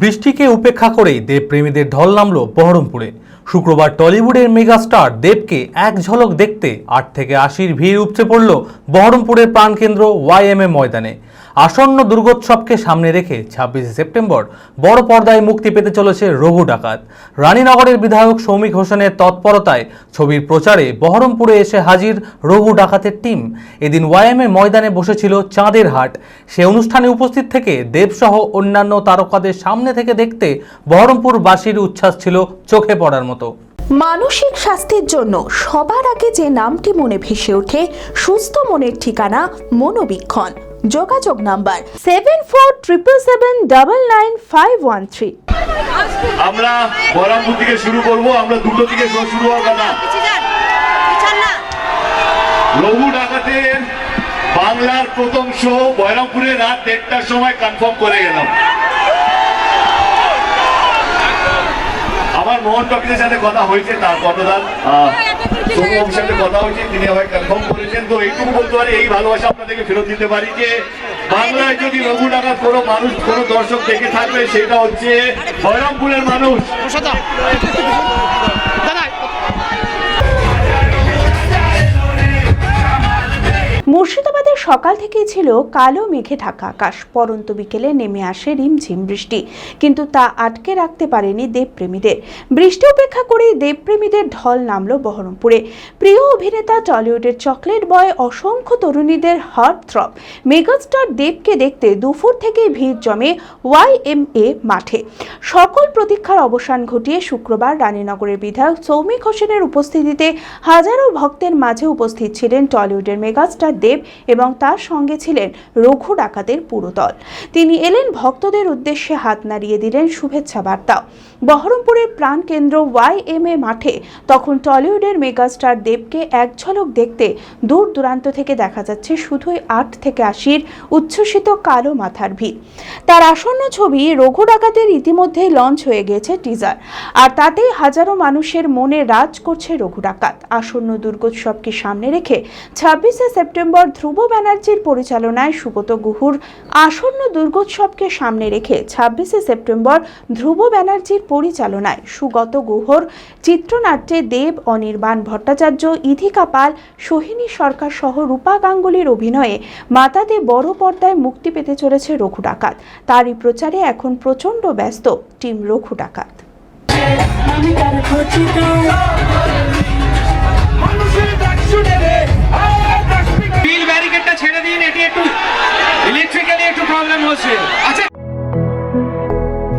বৃষ্টিকে উপেক্ষা করেই দেবপ্রেমীদের ঢল নামল বহরমপুরে। শুক্রবার টলিউডের মেগাস্টার দেবকে এক ঝলক দেখতে আট থেকে আশির ভিড় উপচে পড়ল বহরমপুরের প্রাণকেন্দ্র ওয়াইএমএ ময়দানে। আসন্ন দুর্গোৎসবকে সামনে রেখে ছাব্বিশে সেপ্টেম্বর বড় পর্দায় মুক্তি পেতে চলেছে রঘু ডাকাত। রানীনগরের বিধায়ক সৌমিক হোসেনের তৎপরতায় ছবির প্রচারে বহরমপুরে এসে হাজির রঘু ডাকাতের টিম। এদিন ওয়াইএমএ ময়দানে বসেছিল চাঁদের হাট। সে অনুষ্ঠানে উপস্থিত থেকে দেবসহ অন্যান্য তারকাদের সামনে থেকে দেখতে বহরমপুরবাসীর উচ্ছ্বাস ছিল চোখে পড়ার মতো। মানসিক স্বাস্থ্যের জন্য সবার আগে যে নামটি মনে ভেসে ওঠে সুস্থ মনের ঠিকানা মনোবীক্ষণ। যোগাযোগ number seven four triple seven double nine five one three আমরা বহরমপুর থেকে শুরু করব আমরা দুটো থেকে শুরু হবে না লঘু ডাকাতের বাংলার প্রথম শো বহরমপুরে রাত দেড়টার সময় কনফার্ম করে গেলাম আমার মোহন টকিজের সাথে কথা হয়েছে তার কতদান সোমবাবুর সাথে কথা হয়েছে তিনি আমায় কনফার্ম করেছেন। তো এইটুকু বলতে পারি এই ভালোবাসা আপনাদেরকে ফেরত দিতে পারি যে বাংলায় যদি লঘু ডাকাত কোনো মানুষ কোনো দর্শক দেখে থাকবে সেটা হচ্ছে বহরমপুরের মানুষ। সকাল থেকেই ছিল কালো মেঘে ঢাকা আকাশ। পরন্ত বিকেলে নেমে আসে রিমঝিম বৃষ্টি। কিন্তু তা আটকে রাখতে পারেনি দেবপ্রেমীদের। বৃষ্টি উপেক্ষা করেই দেবপ্রেমীদের ঢল নামলো বহরমপুরে। প্রিয় অভিনেতা টলিউডের চকলেট বয় অসংখ্য তরুণীদের হার্ট থ্রব। মেগাস্টার দেবকে দেখতে দুপুর থেকেই ভিড় জমে ওয়াইএমএ মাঠে। সকল প্রতীক্ষার অবসান ঘটিয়ে শুক্রবার রানীনগরের বিধায়ক সৌমিক হোসেনের উপস্থিতিতে হাজারো ভক্তের মাঝে উপস্থিত ছিলেন টলিউডের মেগাস্টার দেব এবং তার সঙ্গে ছিলেন রঘু ডাকাতের পুরো দল। তিনি এলেন ভক্তদের উদ্দেশ্যে হাত নাড়িয়ে দিলেন শুভেচ্ছা বার্তাও বহরমপুরের প্রাণ প্রাণকেন্দ্র ওয়াইএমএ মাঠে তখন টলিউডের মেগাস্টার দেবকে এক ঝলক দেখতে দূর দূরান্ত থেকে দেখা যাচ্ছে শুধুই আট থেকে আশির উচ্ছ্বসিত কালো মাথার ভিড়। তার আসন্ন ছবি রঘু ডাকাতের ইতিমধ্যেই লঞ্চ হয়ে গিয়েছে টিজার। আর তাতেই হাজারো মানুষের মনে রাজ করছে রঘু ডাকাত। আসন্ন দুর্গোৎসবকে সামনে রেখে ছাব্বিশে সেপ্টেম্বর ধ্রুব ব্যানার্জির পরিচালনায় সুগত গুহুর আসন্ন দুর্গোৎসবকে সামনে রেখে ছাব্বিশে সেপ্টেম্বর ধ্রুব ব্যানার্জির পরিচালনায় সুগত গুহর, চিত্রনাট্যে দেব, অনির্বাণ ভট্টাচার্য, ইথিকা পাল, সোহিনী সরকার সহ রূপা গাঙ্গুলির অভিনয়ে মাতাতে বড় পর্দায় মুক্তি পেতে চলেছে রঘু ডাকাত। তারই প্রচারে এখন প্রচণ্ড ব্যস্ত team Raghu Dakat.